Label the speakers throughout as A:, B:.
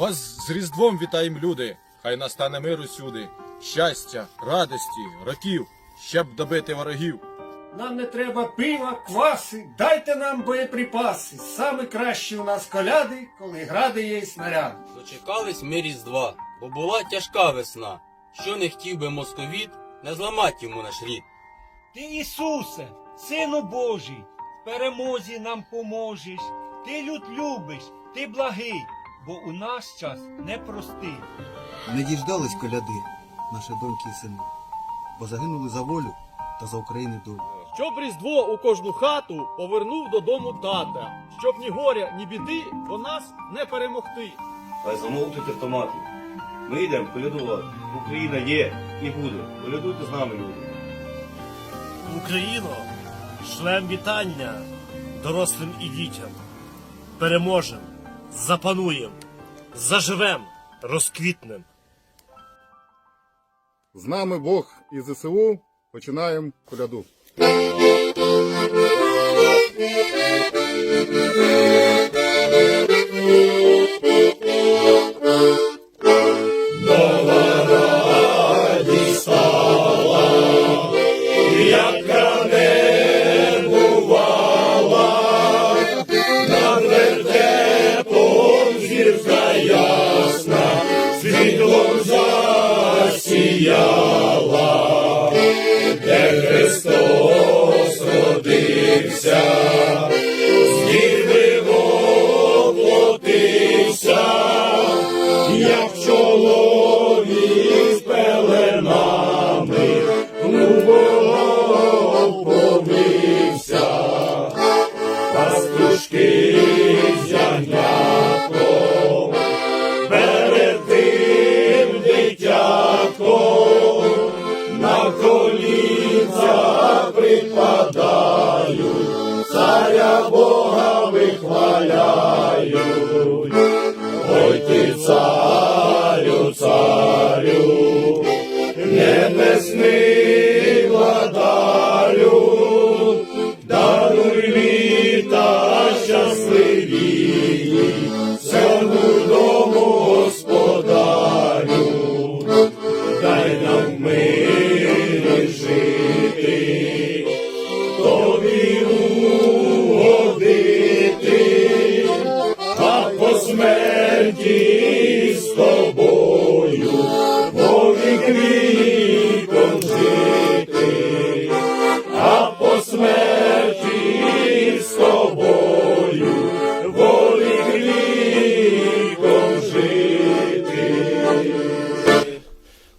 A: Вас з Різдвом вітаєм, люди! Хай настане мир усюди, щастя, радості, років, щоб добити ворогів.
B: Нам не треба пива, кваси, дайте нам боєприпаси. Саме кращі у нас коляди, коли гради є і снаряди.
C: Дочекались ми Різдва, бо була тяжка весна. Що не хотів би московіт, не зламать йому наш рід.
D: Ти, Ісусе, Сину Божий, в перемозі нам поможеш. Ти люд любиш, ти благий, бо у наш час непростий.
E: Не діждались коляди, наші доньки і сини, бо загинули за волю та за України долю.
F: Щоб Різдво у кожну хату повернув додому тата, щоб ні горя, ні біди до нас не перемогти.
G: Хай замовкнуть автомати. Ми йдемо колядувати. Україна є і буде. Колядуйте з нами, люди.
H: Україно, шлем вітання дорослим і дітям. Переможем, запануєм, заживем, розквітнем.
I: З нами Бог і ЗСУ починаємо коляду. світлом засіяв. викладають, царя Бога вихваляють, ой ти цар.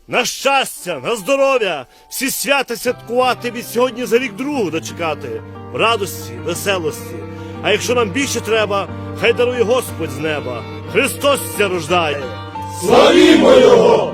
H: На щастя, на здоров'я, всі свята святкувати від сьогодні за рік другу дочекати, радості, веселості. А якщо нам більше треба, хай дарує Господь з неба. Христос ся рождає.
B: Славімо його!